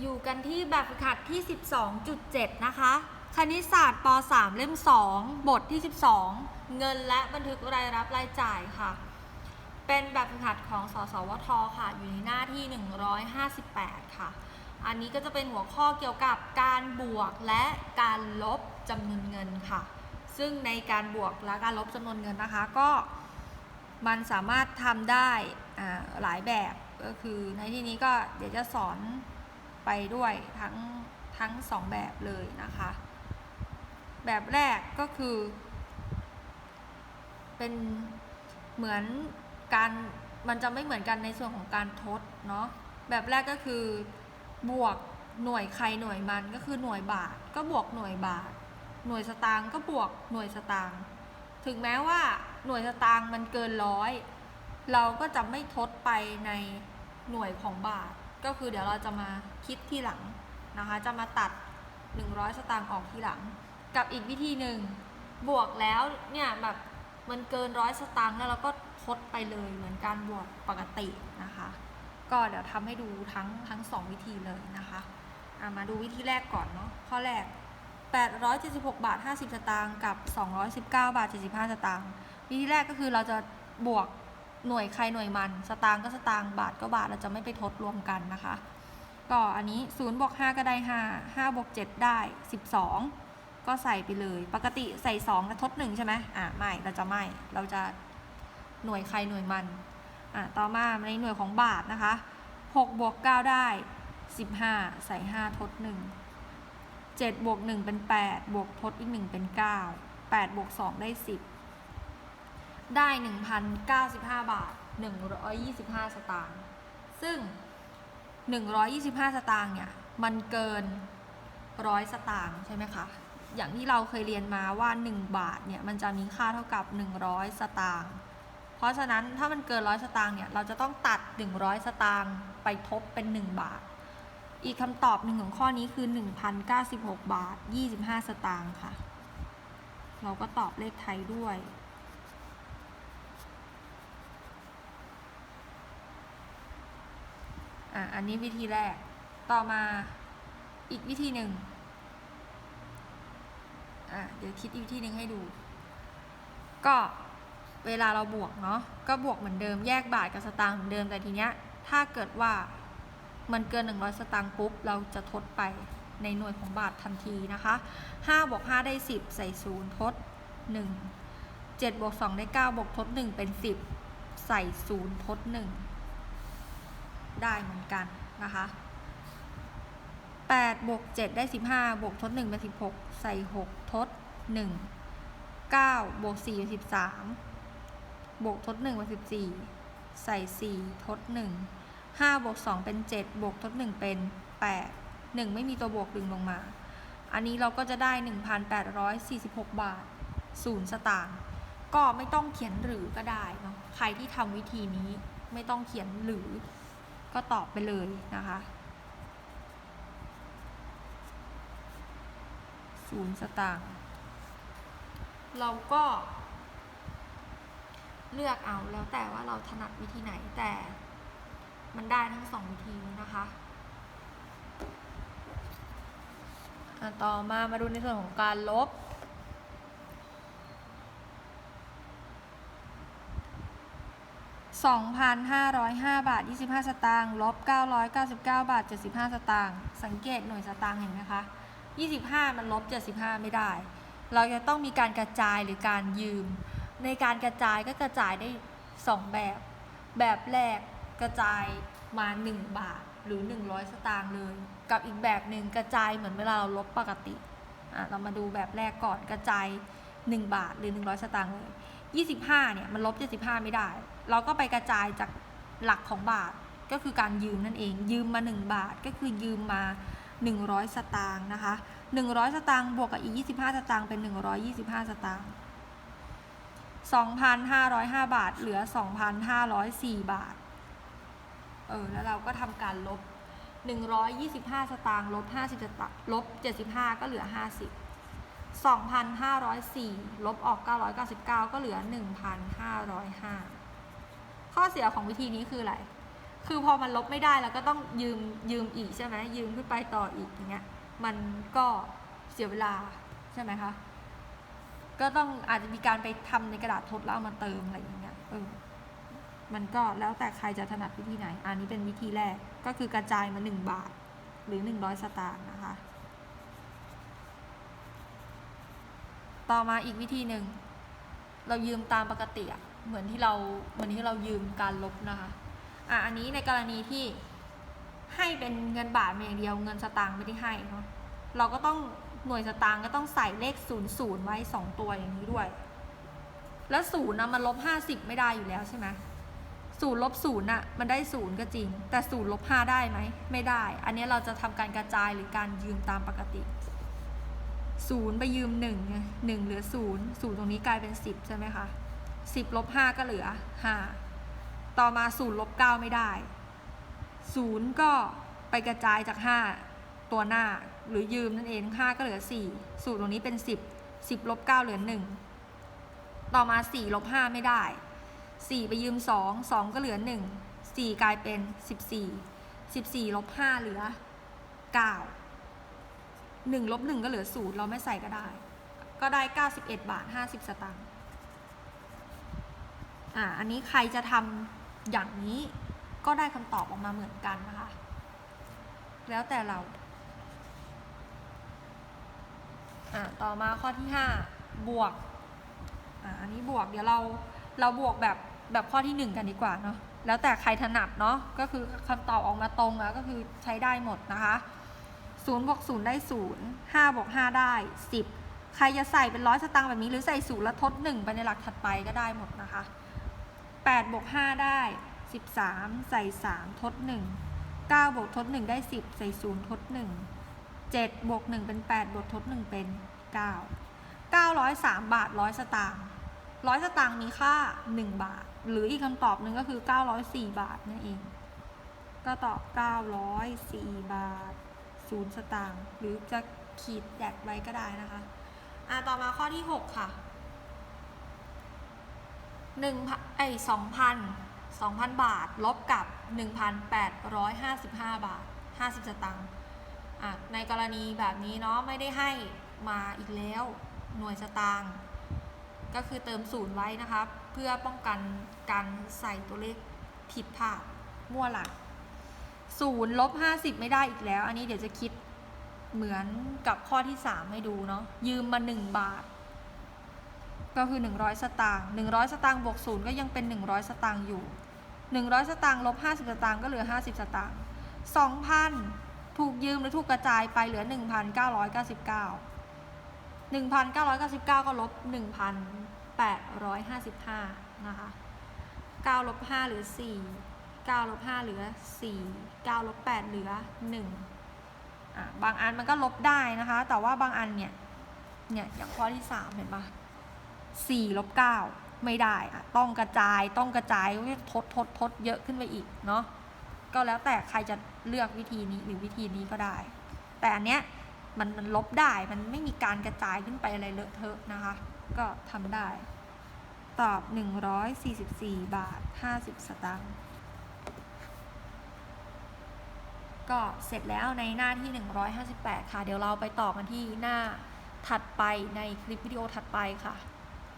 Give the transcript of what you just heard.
อยู่กันที่แบบฝึกหัดที่ 12.7 นะคะ คณิตศาสตร์ป .3 เล่ม 2 บทที่ 12 เงินและบันทึกรายรับรายจ่ายค่ะ เป็นแบบฝึกหัดของสสวทค่ะ อยู่ในหน้าที่ 158 ค่ะ อันนี้ก็จะเป็นหัวข้อเกี่ยวกับการบวกและการลบจำนวนเงินค่ะ ซึ่งในการบวกและการลบจำนวนเงินนะคะก็มันสามารถทำได้หลายแบบก็คือในที่นี้ก็เดี๋ยวจะสอน ไปด้วยทั้งทั้งสองแบบเลยนะคะ แบบแรกก็คือ เป็นเหมือนการมันจะไม่เหมือนกันในส่วนของการทดเนาะแบบแรกก็คือบวกหน่วยใครหน่วยมันก็คือหน่วยบาทก็บวกหน่วยบาท หน่วยสตางค์ก็บวกหน่วยสตางค์ถึงแม้ว่าหน่วยสตางค์มันเกินร้อยเราก็จะไม่ทดไปในหน่วยของบาท ก็คือเดี๋ยวเราจะมาคิดทีหลังนะคะ จะมาตัด 100 สตางค์ออกทีหลัง กับอีกวิธีหนึ่งบวกแล้วเนี่ยแบบมันเกินร้อยสตางค์แล้วเราก็ทดไปเลยเหมือนการบวกปกตินะคะ ก็เดี๋ยวทำให้ดูทั้งทั้งสองวิธีเลยนะคะอะมาดูวิธีแรกก่อนเนาะข้อแรก 876 บาท 50 สตางค์กับ 219 บาท 75 สตางค์วิธีแรกก็คือเราจะบวก หน่วยใครหน่วยมัน สตางค์ก็สตางค์บาทก็บาทเราจะไม่ไปทดรวมกันนะคะ ก็อันนี้0บวก5ก็ได้ 5 5บวก7ได้ 12 ก็ใส่ไปเลย ปกติใส่2แล้วทด1ใช่ไหมอ่าไม่เราจะไม่เราจะหน่วยใครหน่วยมันอะต่อมาในหน่วยของบาทนะคะ6บวก9ได้ 15 ใส่ 5 ทด 1 7บวก1เป็น 8 บวกทดอีก 1 เป็น 9 8บวก2ได้ 10 ได้ 1,095 บาท 125 สตางค์ ซึ่ง 125 สตางค์เนี่ย มันเกิน 100 สตางค์ใช่ไหมคะ อย่างที่เราเคยเรียนมาว่า 1 บาทเนี่ย มันจะมีค่าเท่ากับ 100 สตางค์ เพราะฉะนั้นถ้ามันเกิน 100 สตางค์เนี่ย เราจะต้องตัด 100 สตางค์ไปทบเป็น 1 บาท อีกคำตอบหนึ่งของข้อนี้คือ 1,096 บาท 25 สตางค์ค่ะ เราก็ตอบเลขไทยด้วย อะอันนี้วิธีแรก ต่อมาอีกวิธีหนึ่งอะเดี๋ยวคิดอีกวิธีหนึ่งให้ดู ก็เวลาเราบวกเนาะก็บวกเหมือนเดิมแยกบาทกับสตางค์เหมือนเดิมแต่ทีเนี้ยถ้าเกิดว่ามันเกิน 100 สตางค์ปุ๊บ เราจะทดไปในหน่วยของบาททันทีนะคะ5บวก5ได้ 10 ใส่ 0 ทด 1 7บวก2ได้ 9 บวกทด 1 เป็น 10 ใส่ 0 ทด 1 ได้เหมือนกันนะคะ8บวก7ได้ 15บวกทด1เป็น16 ใส่ 6 ทด 1 9บวก4เป็น13บวกทด1เป็น14 ใส่ 4 ทด 1 5บวก2เป็น 7 บวกทด 1 เป็น 8 1 ไม่มีตัวบวกดึงลงมา อันนี้เราก็จะได้ 1,846 บาท 0 สตางค์ ก็ไม่ต้องเขียนหรือก็ได้เนาะ ใครที่ทำวิธีนี้ไม่ต้องเขียนหรือ ก็ตอบไปเลยนะคะ0สตางค์เราก็เลือกเอาแล้วแต่ว่าเราถนัดวิธีไหนแต่มันได้ทั้งสองวิธีนะคะอะต่อมามาดูในส่วนของการลบ 2,505 บาท 25 สตางค์ลบ 999 บาท 75 สตางค์สังเกตหน่วยสตางค์เห็นไหมคะ 25 มันลบ 75 ไม่ได้ เราจะต้องมีการกระจายหรือการยืม ในการกระจายก็กระจายได้ 2 แบบ แบบแรกกระจายมา 1 บาทหรือ 100 สตางค์เลย กับอีกแบบหนึ่งกระจายเหมือนเวลาเราลบปกติอะเรามาดูแบบแรกก่อนกระจาย 1 บาทหรือ 100 สตางค์เลย 25 เนี่ยมันลบ 75 ไม่ได้ เราก็ไปกระจายจากหลักของบาทก็คือการยืมนั่นเอง ยืมมา 1 บาทก็คือยืมมา 100 สตางค์นะคะ 100 สตางค์บวกกับอีก 25 สตางค์เป็น 125 สตางค์2,505 บาท เหลือ 2,504 บาท เออ แล้วเราก็ทำการลบ 125 สตางค์ลบ 50 สตางค์ลบ 75 ก็เหลือ 50 2,504 ลบออก 999 ก็เหลือ 1,505 ข้อเสียของวิธีนี้คืออะไร คือพอมันลบไม่ได้เราก็ต้องยืมยืมอีกใช่ไหมยืมขึ้นไปต่ออีกอย่างเงี้ย มันก็เสียเวลาใช่ไหมคะ ก็ต้องอาจจะมีการไปทำในกระดาษทดแล้วเอามาเติมอะไรอย่างเงี้ย เออ มันก็แล้วแต่ใครจะถนัดวิธีไหน อันนี้เป็นวิธีแรก ก็คือกระจายมาหนึ่งบาท หรือหนึ่งร้อยสตางค์นะคะ ต่อมาอีกวิธีหนึ่ง เรายืมตามปกติอะ เหมือนที่เราเหมือนที่เรายืมการลบนะคะอะอันนี้ในกรณีที่ให้เป็นเงินบาทมาอย่างเดียวเงินสตางค์ไม่ได้ให้เนาะเราก็ต้องหน่วยสตางค์ก็ต้องใส่เลขศูนย์ศูนย์ไว้สองตัวอย่างนี้ด้วย แล้วศูนย์นะมันลบห้าสิบไม่ได้อยู่แล้วใช่ไหมศูนย์ลบศูนย์อะมันได้ศูนย์ก็จริง แต่ศูนย์ลบห้าได้ไหมไม่ได้ อันนี้เราจะทำการกระจายหรือการยืมตามปกติศูนย์ไปยืมหนึ่งไงหนึ่งเหลือศูนย์ศูนย์ตรงนี้กลายเป็นสิบใช่ไหมคะ สิบลบห้าก็เหลือห้าต่อมาศูนย์ลบเก้าไม่ได้ศูนย์ก็ไปกระจายจากห้าตัวหน้าหรือยืมนั่นเองห้าก็เหลือสี่ศูนย์ตรงนี้เป็นสิบสิบลบเก้าเหลือหนึ่งต่อมาสี่ลบห้าไม่ได้สี่ไปยืมสองสองก็เหลือหนึ่งสี่กลายเป็นสิบสี่สิบสี่ลบห้าเหลือเก้าหนึ่งลบหนึ่งก็เหลือศูนย์เราไม่ใส่ก็ได้ ก็ได้เก้าสิบเอ็ดบาทห้าสิบสตางค์ อ่าอันนี้ใครจะทำอย่างนี้ก็ได้คำตอบออกมาเหมือนกันนะคะ แล้วแต่เราอ่าต่อมาข้อที่ห้าบวกอ่าอันนี้บวกเดี๋ยวเราเราบวกแบบแบบข้อที่หนึ่งกันดีกว่าเนาะแล้วแต่ใครถนัดเนาะก็คือคำตอบออกมาตรงแล้วก็คือใช้ได้หมดนะคะศูนย์บวกศูนย์ได้ศูนย์ห้าบวกห้าได้สิบใครจะใส่เป็นร้อยสตางค์แบบนี้หรือใส่ศูนย์แล้วทดหนึ่งไปในหลักถัดไปก็ได้หมดนะคะ 8บวก5ได้ 13 ใส่ 3 ทด 1 9บวกทด 1 ได้ 10 ใส่ 0 ทด 1 7บวก1เป็น 8 บวกทด 1 เป็น 9 903 บาท 100 สตางค์100 สตางค์มีค่า 1 บาท หรืออีกคำตอบหนึ่งก็คือ 904 บาทนั่นเอง ก็ตอบ 904 บาท 0 สตางค์หรือจะขีดแดกไว้ก็ได้นะคะ อะต่อมาข้อที่ 6 ค่ะ หนึ่งพันไอสองพันสองพันบาท ลบกับหนึ่งพันแปดร้อยห้าสิบห้าบาทห้าสิบสตางค์อะในกรณีแบบนี้เนาะไม่ได้ให้มาอีกแล้วหน่วยสตางค์ก็คือเติมศูนย์ไว้นะคะเพื่อป้องกันการใส่ตัวเลขผิดพลาดมั่วหลักศูนย์ลบห้าสิบไม่ได้อีกแล้ว อันนี้เดี๋ยวจะคิดเหมือนกับข้อที่สามให้ดูเนาะยืมมาหนึ่งบาท ก็คือ 100 สตางค์100 สตางค์บวกศูนย์ก็ยังเป็น 100 สตางค์อยู่ 100 สตางค์ลบ 50 สตางค์ก็เหลือ 50 สตางค์2,000 ถูกยืมหรือถูกกระจายไปเหลือ 1,999 1,999 ก็ลบ 1,855 นะคะ9ลบ5เหลือ 4 9ลบ5เหลือ 4 9ลบ8เหลือ1อะบางอันมันก็ลบได้นะคะ แต่ว่าบางอันเนี่ย เนี่ยอย่างข้อที่ 3 เห็นปะ สี่ลบเก้าไม่ได้อะต้องกระจายต้องกระจายทดทดทดเยอะขึ้นไปอีกเนาะก็แล้วแต่ใครจะเลือกวิธีนี้หรือวิธีนี้ก็ได้ แต่อันเนี้ยมันมันลบได้มันไม่มีการกระจายขึ้นไปอะไรเลอะเทอะนะคะ ก็ทำได้ ตอบ 144 บาท 50 สตางค์ก็เสร็จแล้วในหน้าที่ 158 ค่ะ เดี๋ยวเราไปต่อกันที่หน้าถัดไปในคลิปวิดีโอถัดไปค่ะ